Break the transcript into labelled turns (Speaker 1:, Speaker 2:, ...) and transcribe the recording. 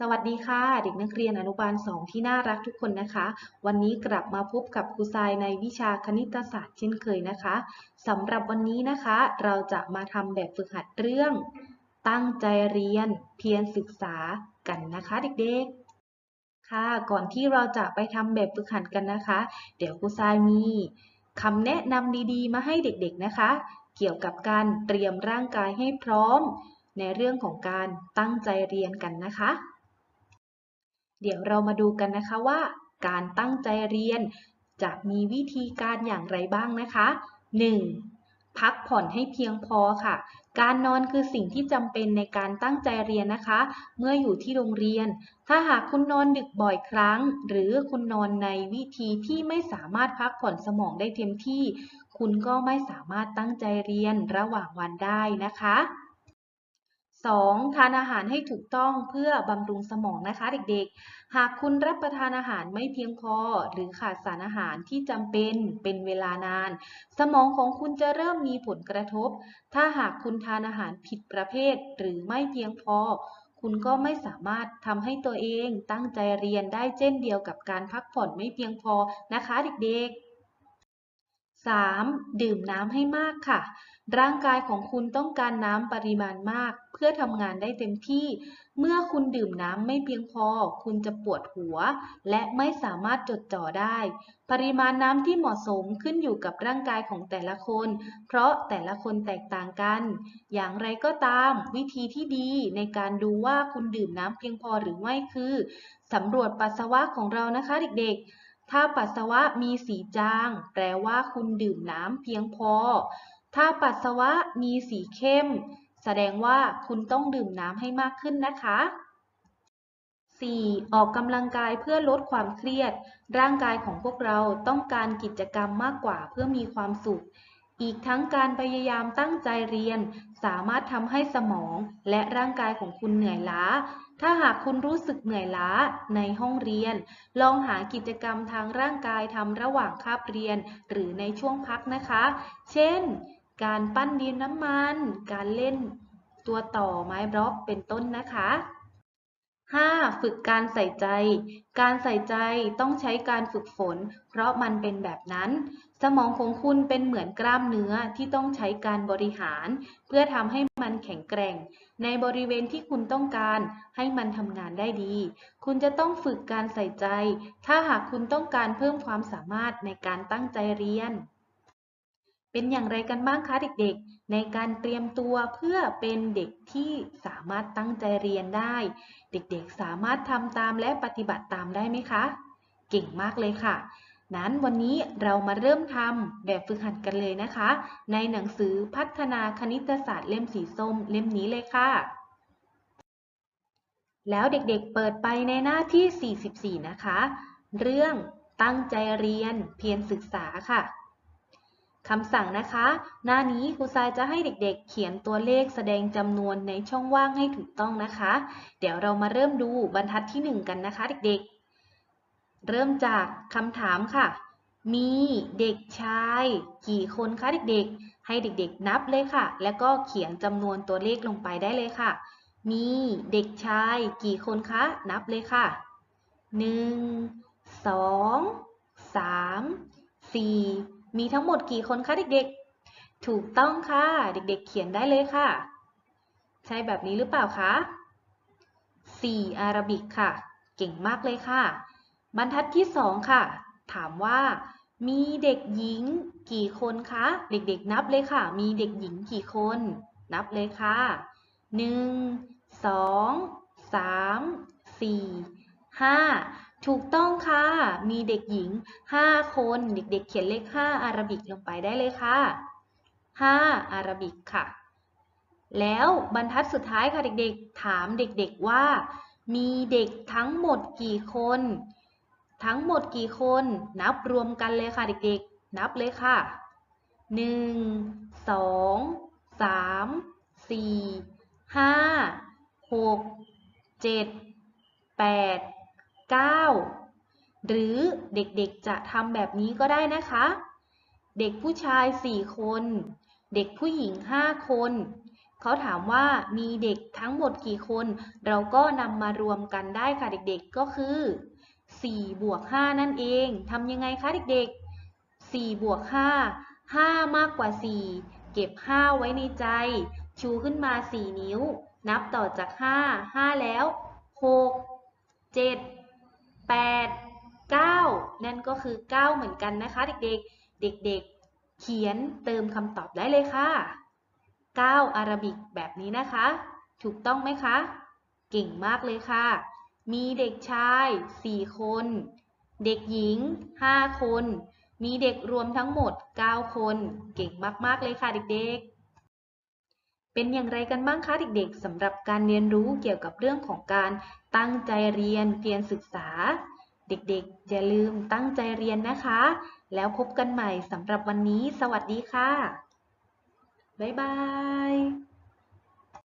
Speaker 1: สวัสดีค่ะ เด็กนักเรียนอนุบาล 2 ที่น่ารักทุกคนนะคะ วันนี้กลับมาพบกับครูทรายในวิชาคณิตศาสตร์เช่นเคยนะคะสำหรับวันนี้นะคะ เราจะมาทำแบบฝึกหัดเรื่อง ตั้งใจเรียน เพียรศึกษากันนะคะเด็กๆ ค่ะ ก่อนที่เราจะไปทำแบบฝึกหัดกันนะคะ เดี๋ยวครูทรายมีคำแนะนำดีๆ มาให้เด็กๆนะคะ เกี่ยวกับการเตรียมร่างกายให้พร้อม ในเรื่องของการตั้งใจเรียนกันนะคะ เดี๋ยวเรามาดูกันนะคะว่า การตั้งใจเรียน จะมีวิธีการอย่างไรบ้างนะคะ 1. พักผ่อนให้เพียงพอค่ะ การนอนคือสิ่งที่จำเป็นในการตั้งใจเรียนนะคะ เมื่ออยู่ที่โรงเรียน ถ้าหากคุณนอนดึกบ่อยครั้ง หรือคุณนอนในวิธีที่ไม่สามารถพักผ่อนสมองได้เต็มที่ คุณก็ไม่สามารถตั้งใจเรียนระหว่างวันได้นะคะ 2. ทานอาหารให้ถูกต้องเพื่อบำรุงสมองนะคะเด็กๆ หากคุณรับประทานอาหารไม่เพียงพอ หรือขาดสารอาหารที่จำเป็นเป็นเวลานาน สมองของคุณจะเริ่มมีผลกระทบ ถ้าหากคุณทานอาหารผิดประเภท หรือไม่เพียงพอ คุณก็ไม่สามารถทำให้ตัวเองตั้งใจเรียนได้เช่นเดียวกับการพักผ่อนไม่เพียงพอนะคะเด็กๆ 3. ดื่มน้ำให้มากค่ะ ร่างกายของคุณต้องการน้ำปริมาณมาก เพื่อทำงานได้เต็มที่ เมื่อคุณดื่มน้ำไม่เพียงพอ คุณจะปวดหัว และไม่สามารถจดจ่อได้ ปริมาณน้ำที่เหมาะสมขึ้นอยู่กับร่างกายของแต่ละคน เพราะแต่ละคนแตกต่างกัน อย่างไรก็ตาม วิธีที่ดีในการดูว่าคุณดื่มน้ำเพียงพอหรือไม่คือสำรวจปัสสาวะของเรานะคะเด็กๆ ถ้าปัสสาวะมีสีจาง แปลว่าคุณดื่มน้ำเพียงพอ ถ้าปัสสาวะมีสีเข้ม แสดงว่าคุณต้องดื่มน้ำให้มากขึ้นนะคะ 4. ออกกำลังกายเพื่อลดความเครียด ร่างกายของพวกเราต้องการกิจกรรมมากกว่าเพื่อมีความสุข อีกทั้งการพยายามตั้งใจเรียน สามารถทำให้สมองและร่างกายของคุณเหนื่อยล้า ถ้าหากคุณรู้สึกเหนื่อยล้าในห้องเรียน ลองหากิจกรรมทางร่างกายทำระหว่างคาบเรียน หรือในช่วงพักนะคะ เช่น การปั้นดินน้ำมัน การเล่นตัวต่อไม้บล็อกเป็นต้นนะคะ 5. ฝึกการใส่ใจ การใส่ใจต้องใช้การฝึกฝน เพราะมันเป็นแบบนั้น สมองของคุณเป็นเหมือนกล้ามเนื้อที่ต้องใช้การบริหาร เพื่อทำให้มันแข็งแกร่ง ในบริเวณที่คุณต้องการให้มันทำงานได้ดี คุณจะต้องฝึกการใส่ใจ ถ้าหากคุณต้องการเพิ่มความสามารถในการตั้งใจเรียน เป็นอย่างไรกันบ้างคะเด็กๆ ในการเตรียมตัวเพื่อเป็นเด็กที่สามารถตั้งใจเรียนได้ เด็กๆสามารถทำตามและปฏิบัติตามได้ไหมคะ เก่งมากเลยค่ะ นั้นวันนี้เรามาเริ่มทำแบบฝึกหัดกันเลยนะคะ ในหนังสือพัฒนาคณิตศาสตร์เล่มสีส้มเล่มนี้เลยค่ะ แล้วเด็กๆเปิดไปในหน้าที่ 44 นะคะ เรื่องตั้งใจเรียนเพียรศึกษาค่ะ คำสั่งนะคะ หน้านี้ครูทรายจะให้เด็กๆ เขียนตัวเลขแสดงจำนวนในช่องว่างให้ถูกต้องนะคะ เดี๋ยวเรามาเริ่มดูบรรทัดที่ 1 กันนะคะเด็กๆ เริ่มจากคำถามค่ะ มีเด็กชาย กี่คนคะเด็กๆ ให้เด็กๆ นับเลยค่ะ แล้วก็เขียนจำนวนตัวเลขลงไปได้เลยค่ะ มีเด็กชาย กี่คนคะ นับเลยค่ะ 1 2 3 4 มีทั้งหมดกี่คนคะเด็กๆ ถูกต้องค่ะ เด็กๆ เขียนได้เลยค่ะ ใช่แบบนี้หรือเปล่าคะ 4 อาราบิกค่ะ เก่งมากเลยค่ะ บรรทัดที่ 2 ค่ะ ถามว่า มีเด็กหญิงกี่คนคะ เด็กๆ นับเลยค่ะ มีเด็กหญิงกี่คน นับเลยค่ะ 1 2 3 4 5 ถูกต้องค่ะ มีเด็กหญิง 5 คน เด็กๆ เขียนเลข 5 อาราบิกลงไปได้เลยค่ะ 5 อาราบิกค่ะ แล้วบรรทัดสุดท้ายค่ะเด็กๆ ถามเด็กๆว่า มีเด็กทั้งหมดกี่คน ทั้งหมดกี่คน นับรวมกันเลยค่ะเด็กๆ นับเลยค่ะ 1 2 3 4 5 6 7 8 9 หรือเด็กๆจะทำแบบนี้ก็ได้นะคะ เด็กผู้ชาย 4 คน เด็กผู้หญิง 5 คนเขาถามว่ามีเด็กทั้งหมดกี่คน เราก็นำมารวมกันได้ค่ะเด็กๆ ก็คือ4บวก5นั่นเอง ทำยังไงคะเด็กๆ4บวก5 5 มากกว่า 4 เก็บ 5 ไว้ในใจ ชูขึ้นมา 4 นิ้ว นับต่อจาก 5 5 แล้ว 6 7 8 9 นั่นก็คือ 9 เหมือนกันนะคะ เด็กๆ เด็กๆ เขียนเติมคำตอบได้เลยค่ะ 9 อาราบิกแบบนี้นะคะ ถูกต้องไหมคะ เก่งมากเลยค่ะ มีเด็กชาย 4 คน เด็กหญิง 5 คน มีเด็กรวมทั้งหมด 9 คน เก่งมากๆเลยค่ะเด็กๆ เป็นอย่างไรกันบ้างคะเด็กๆสำหรับการเรียนรู้เกี่ยวกับเรื่องของการตั้งใจเรียนเพียรศึกษา เด็กๆอย่าลืมตั้งใจเรียนนะคะ แล้วพบกันใหม่สำหรับวันนี้ สวัสดีค่ะ บ๊ายบาย